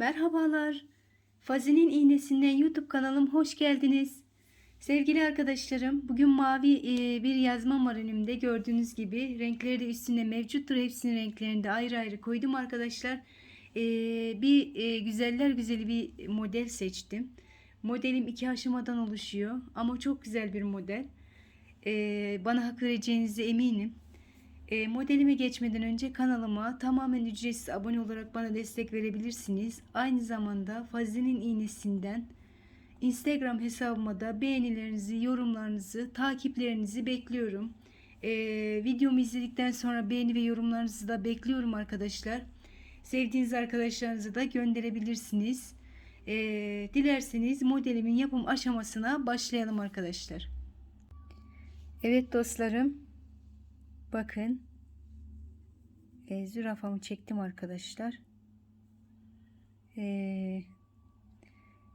Merhabalar. Fazi'nin iğnesinden YouTube kanalım hoş geldiniz. Sevgili arkadaşlarım, bugün mavi e, bir yazmam var önümde. Gördüğünüz gibi renkleri de üstünde mevcuttur. Hepsinin renklerini de ayrı ayrı koydum arkadaşlar. E, bir e, güzeller güzeli bir model seçtim. Modelim iki aşamadan oluşuyor ama çok güzel bir model. Bana hak vereceğinize eminim. E, modelime geçmeden önce kanalıma tamamen ücretsiz abone olarak bana destek verebilirsiniz. Aynı zamanda Fazi'nin iğnesinden Instagram hesabıma da beğenilerinizi, yorumlarınızı, takiplerinizi bekliyorum. E, videomu izledikten sonra beğeni ve yorumlarınızı da bekliyorum arkadaşlar. Sevdiğiniz arkadaşlarınızı da gönderebilirsiniz. E, dilerseniz modelimin yapım aşamasına başlayalım arkadaşlar. Evet dostlarım. Bakın. E, zürafamı çektim arkadaşlar. E,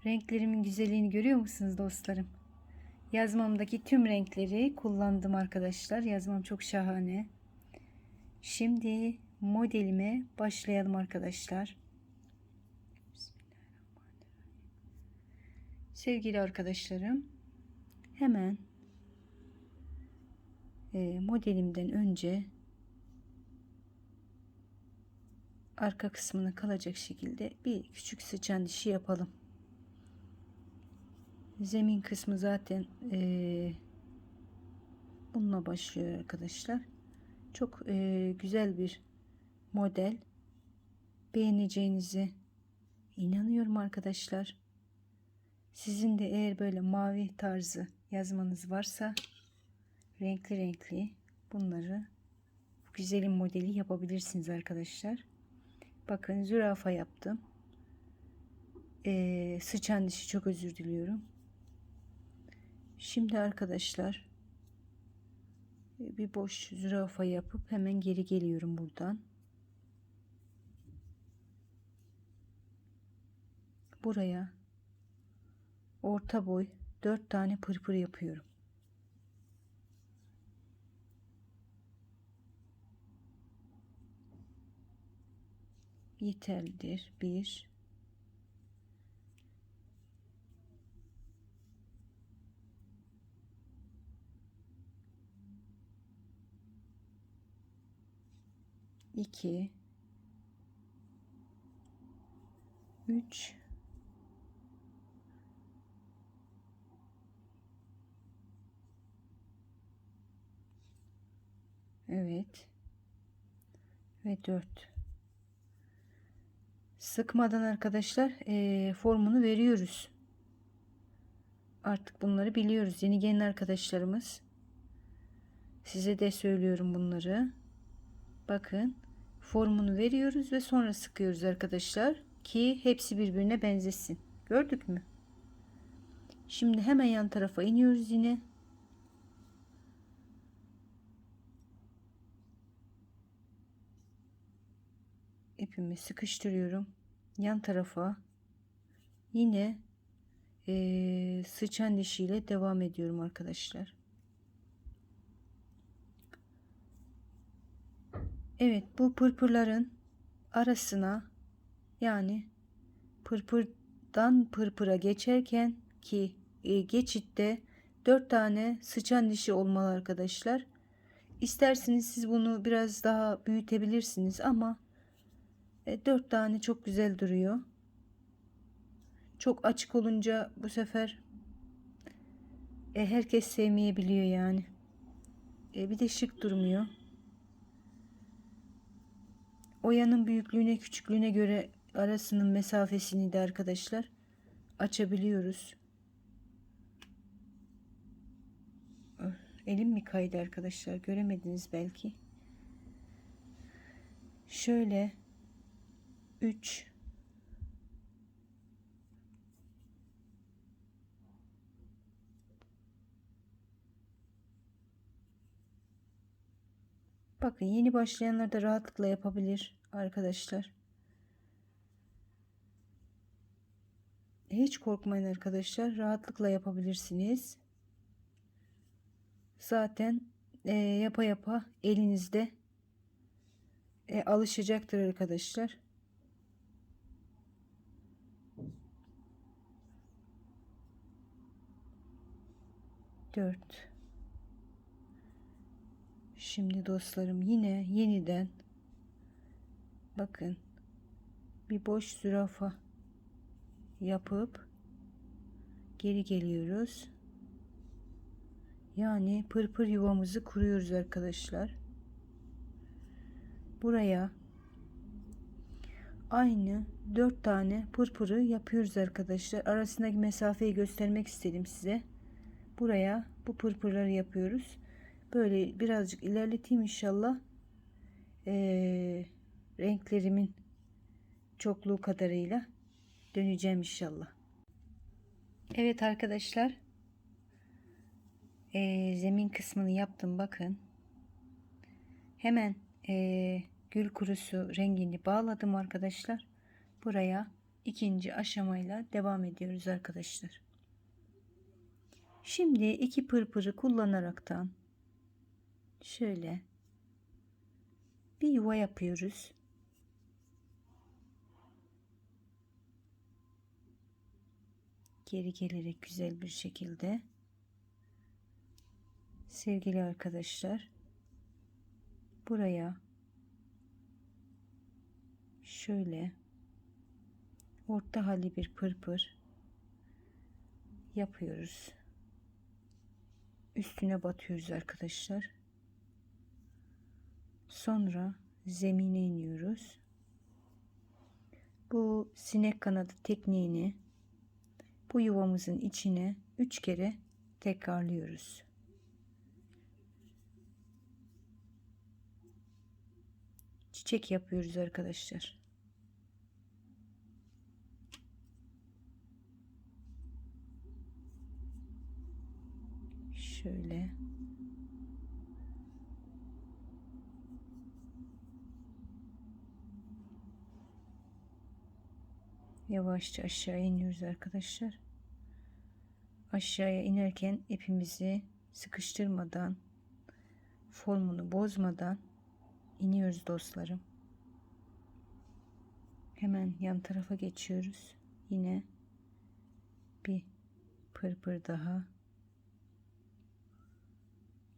renklerimin güzelliğini görüyor musunuz dostlarım? Yazmamdaki tüm renkleri kullandım arkadaşlar. Yazmam çok şahane. Şimdi modelime başlayalım arkadaşlar. Sevgili arkadaşlarım hemen modelimden önce arka kısmına kalacak şekilde bir küçük sıçan dişi yapalım. Zemin kısmı zaten e, bununla başlıyor arkadaşlar. Çok e, güzel bir model. Beğeneceğinizi inanıyorum arkadaşlar. Sizin de eğer böyle mavi tarzı yazmanız varsa renkli renkli bunları güzelim modeli yapabilirsiniz arkadaşlar. Bakın zürafa yaptım. Ee, sıçan dişi çok özür diliyorum. Şimdi arkadaşlar bir boş zürafa yapıp hemen geri geliyorum buradan. Buraya orta boy 4 tane pırpır yapıyorum. Yeterlidir. Bir iki üç Evet. Ve dört sıkmadan arkadaşlar e, formunu veriyoruz. Artık bunları biliyoruz. Yeni gelen arkadaşlarımız. Size de söylüyorum bunları. Bakın formunu veriyoruz ve sonra sıkıyoruz arkadaşlar ki hepsi birbirine benzesin. Gördük mü? Şimdi hemen yan tarafa iniyoruz yine. ipimi sıkıştırıyorum yan tarafa yine e, sıçan dişiyle devam ediyorum arkadaşlar Evet bu pırpırların arasına yani pırpırdan pırpıra geçerken ki e, geçitte 4 tane sıçan dişi olmalı arkadaşlar. İsterseniz siz bunu biraz daha büyütebilirsiniz ama 4 tane çok güzel duruyor. Çok açık olunca bu sefer e, herkes sevmeyebiliyor yani. E, bir de şık durmuyor. Oyanın büyüklüğüne küçüklüğüne göre arasının mesafesini de arkadaşlar açabiliyoruz. Elim mi kaydı arkadaşlar göremediniz belki. Şöyle 3 Bakın yeni başlayanlar da rahatlıkla yapabilir arkadaşlar. Hiç korkmayın arkadaşlar. Rahatlıkla yapabilirsiniz. Zaten e, yapa yapa elinizde e, alışacaktır arkadaşlar. 4 Şimdi dostlarım yine yeniden bakın bir boş zürafa yapıp geri geliyoruz. Yani pırpır yuvamızı kuruyoruz arkadaşlar. Buraya aynı 4 tane pırpırı yapıyoruz arkadaşlar. Arasındaki mesafeyi göstermek istedim size. Buraya bu pırpırları yapıyoruz. Böyle birazcık ilerleteyim inşallah. Ee, renklerimin çokluğu kadarıyla döneceğim inşallah. Evet arkadaşlar. Ee, zemin kısmını yaptım bakın. Hemen ee, gül kurusu rengini bağladım arkadaşlar. Buraya ikinci aşamayla devam ediyoruz arkadaşlar. Şimdi iki pırpırı kullanaraktan şöyle bir yuva yapıyoruz. Geri gelerek güzel bir şekilde sevgili arkadaşlar buraya şöyle orta hali bir pırpır yapıyoruz. Üstüne batıyoruz arkadaşlar. Sonra zemine iniyoruz. Bu sinek kanadı tekniğini bu yuvamızın içine üç kere tekrarlıyoruz. Çiçek yapıyoruz arkadaşlar. Şöyle. Yavaşça aşağı iniyoruz arkadaşlar. Aşağıya inerken ipimizi sıkıştırmadan, formunu bozmadan iniyoruz dostlarım. Hemen yan tarafa geçiyoruz. Yine bir pırpır daha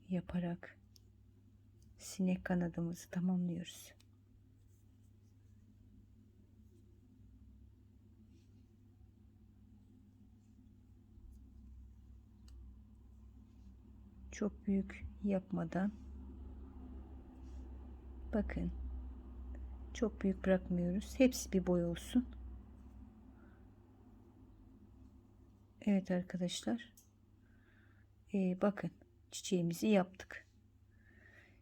yaparak sinek kanadımızı tamamlıyoruz. Çok büyük yapmadan bakın çok büyük bırakmıyoruz. Hepsi bir boy olsun. Evet arkadaşlar. Ee, bakın çiçeğimizi yaptık.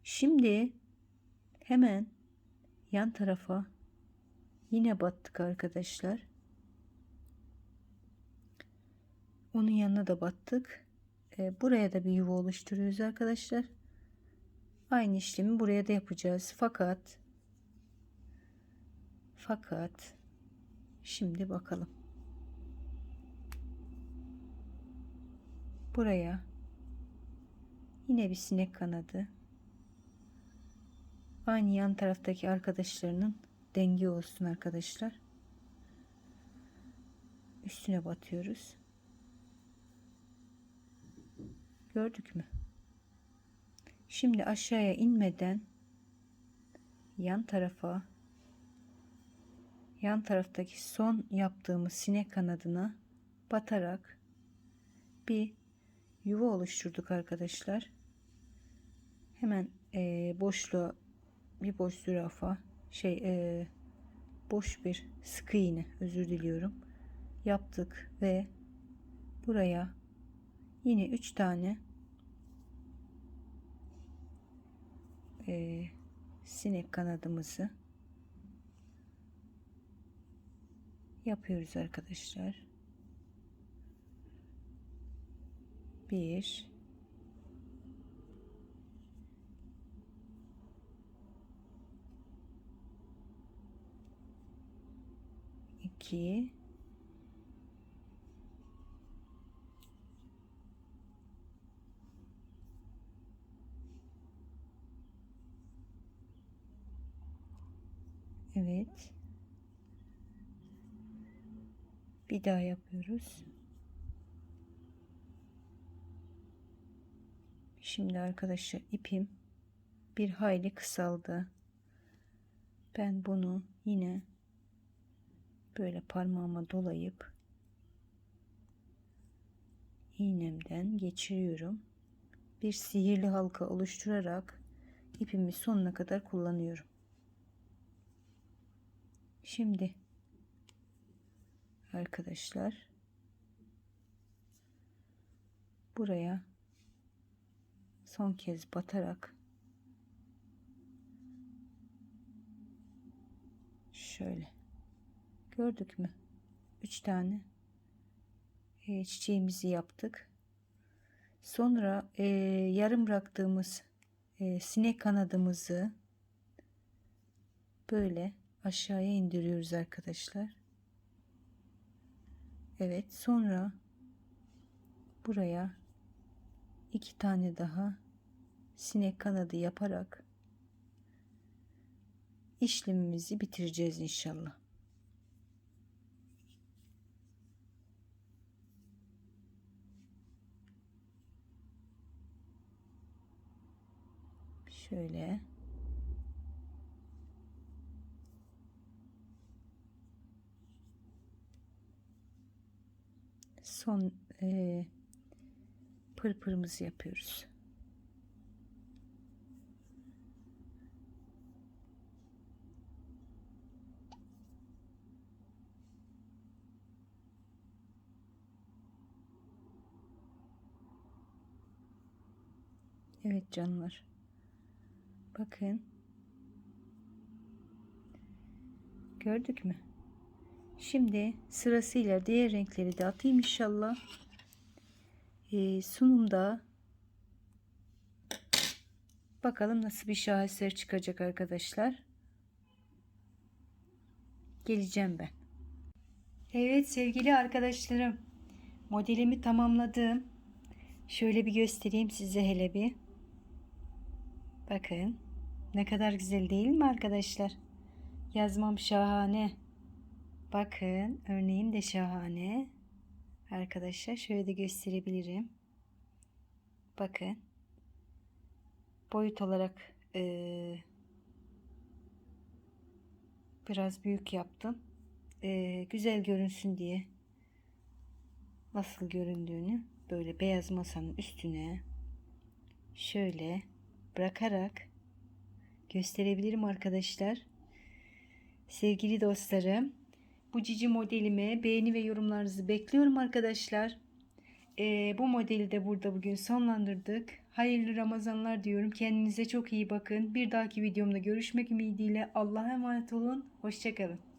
Şimdi hemen yan tarafa yine battık arkadaşlar. Onun yanına da battık. Ee, buraya da bir yuva oluşturuyoruz arkadaşlar. Aynı işlemi buraya da yapacağız. Fakat fakat şimdi bakalım. Buraya yine bir sinek kanadı. Aynı yan taraftaki arkadaşlarının denge olsun arkadaşlar. Üstüne batıyoruz. Gördük mü? Şimdi aşağıya inmeden yan tarafa yan taraftaki son yaptığımız sinek kanadına batarak bir yuva oluşturduk arkadaşlar. Hemen e, boşluğa bir boş zürafa şey e, boş bir sıkı iğne özür diliyorum yaptık ve buraya yine üç tane e, sinek kanadımızı yapıyoruz arkadaşlar. Bir iki Evet. Bir daha yapıyoruz. Şimdi arkadaşlar ipim bir hayli kısaldı. Ben bunu yine böyle parmağıma dolayıp iğnemden geçiriyorum. Bir sihirli halka oluşturarak ipimi sonuna kadar kullanıyorum. Şimdi arkadaşlar buraya son kez batarak şöyle gördük mü? Üç tane e, çiçeğimizi yaptık. Sonra e, yarım bıraktığımız e, sinek kanadımızı böyle aşağıya indiriyoruz arkadaşlar. Evet sonra buraya iki tane daha sinek kanadı yaparak işlemimizi bitireceğiz inşallah. Şöyle son e, pırpırımızı yapıyoruz. Evet canlar. Bakın. Gördük mü? Şimdi sırasıyla diğer renkleri de atayım inşallah. Ee, sunumda bakalım nasıl bir şaheser çıkacak arkadaşlar. Geleceğim ben. Evet sevgili arkadaşlarım. Modelimi tamamladım. Şöyle bir göstereyim size hele bir. Bakın. Ne kadar güzel değil mi arkadaşlar? Yazmam şahane. Bakın örneğim de şahane. Arkadaşlar şöyle de gösterebilirim. Bakın. Boyut olarak ee, biraz büyük yaptım. Ee, güzel görünsün diye. Nasıl göründüğünü böyle beyaz masanın üstüne şöyle bırakarak gösterebilirim arkadaşlar. Sevgili dostlarım, bu cici modelime beğeni ve yorumlarınızı bekliyorum arkadaşlar. Ee, bu modeli de burada bugün sonlandırdık. Hayırlı Ramazanlar diyorum. Kendinize çok iyi bakın. Bir dahaki videomda görüşmek ümidiyle Allah'a emanet olun. Hoşçakalın.